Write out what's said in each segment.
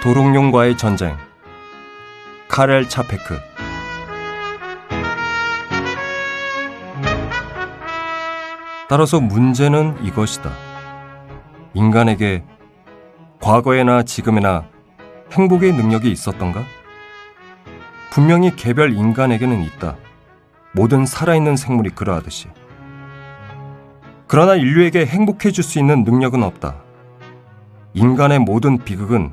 도롱뇽과의 전쟁 카렐 차페크 따라서 문제는 이것이다. 인간에게 과거에나 지금에나 행복의 능력이 있었던가? 분명히 개별 인간에게는 있다. 모든 살아있는 생물이 그러하듯이. 그러나 인류에게 행복해질 수 있는 능력은 없다. 인간의 모든 비극은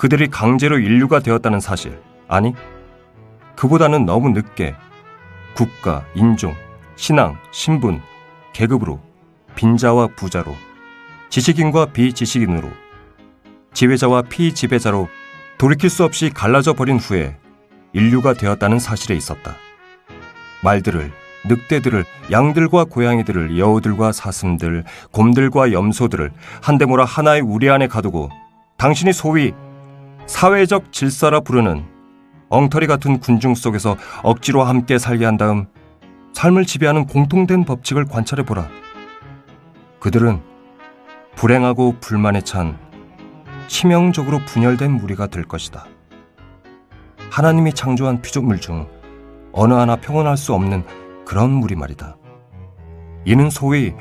그들이 강제로 인류가 되었다는 사실, 아니, 그보다는 너무 늦게 국가, 인종, 신앙, 신분, 계급으로, 빈자와 부자로, 지식인과 비지식인으로, 지배자와 피지배자로 돌이킬 수 없이 갈라져 버린 후에 인류가 되었다는 사실에 있었다. 말들을, 늑대들을, 양들과 고양이들을, 여우들과 사슴들, 곰들과 염소들을 한데 몰아 하나의 우리 안에 가두고 당신이 소위 사회적 질서라 부르는 엉터리 같은 군중 속에서 억지로 함께 살게 한 다음 삶을 지배하는 공통된 법칙을 관찰해 보라. 그들은 불행하고 불만에 찬 치명적으로 분열된 무리가 될 것이다. 하나님이 창조한 피조물 중 어느 하나 평온할 수 없는 그런 무리 말이다. 이는 소위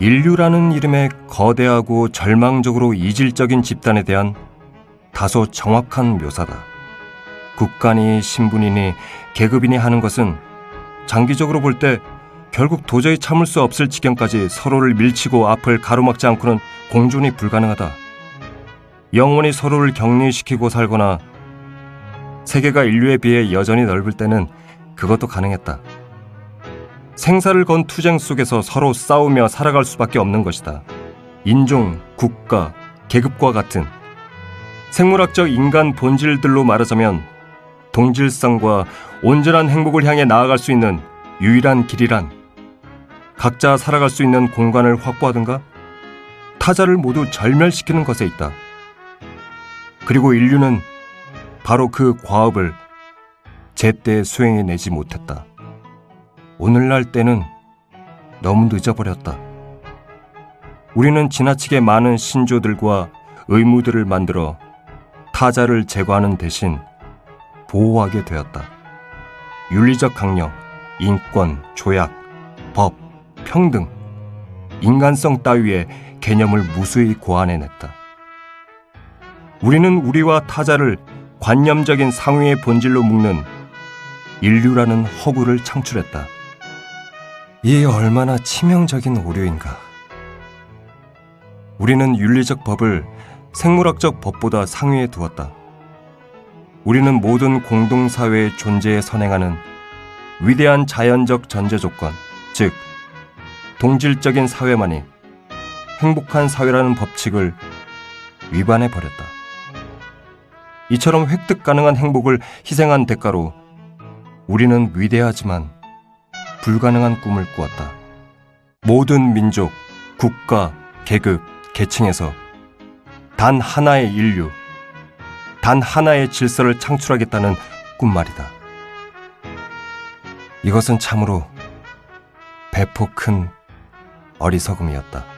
인류라는 이름의 거대하고 절망적으로 이질적인 집단에 대한 다소 정확한 묘사다. 국간이 신분이니 계급이니 하는 것은 장기적으로 볼 때 결국 도저히 참을 수 없을 지경까지 서로를 밀치고 앞을 가로막지 않고는 공존이 불가능하다. 영원히 서로를 격리시키고 살거나 세계가 인류에 비해 여전히 넓을 때는 그것도 가능했다. 생사를 건 투쟁 속에서 서로 싸우며 살아갈 수밖에 없는 것이다. 인종, 국가, 계급과 같은 생물학적 인간 본질들로 말하자면 동질성과 온전한 행복을 향해 나아갈 수 있는 유일한 길이란 각자 살아갈 수 있는 공간을 확보하든가 타자를 모두 절멸시키는 것에 있다. 그리고 인류는 바로 그 과업을 제때 수행해내지 못했다. 오늘날 때는 너무 늦어버렸다. 우리는 지나치게 많은 신조들과 의무들을 만들어 타자를 제거하는 대신 보호하게 되었다. 윤리적 강령, 인권, 조약, 법, 평등, 인간성 따위의 개념을 무수히 고안해냈다. 우리는 우리와 타자를 관념적인 상위의 본질로 묶는 인류라는 허구를 창출했다. 이 얼마나 치명적인 오류인가. 우리는 윤리적 법을 생물학적 법보다 상위에 두었다. 우리는 모든 공동사회의 존재에 선행하는 위대한 자연적 전제 조건, 즉, 동질적인 사회만이 행복한 사회라는 법칙을 위반해 버렸다. 이처럼 획득 가능한 행복을 희생한 대가로 우리는 위대하지만 불가능한 꿈을 꾸었다. 모든 민족, 국가, 계급, 계층에서 단 하나의 인류, 단 하나의 질서를 창출하겠다는 꿈말이다. 이것은 참으로 배포 큰 어리석음이었다.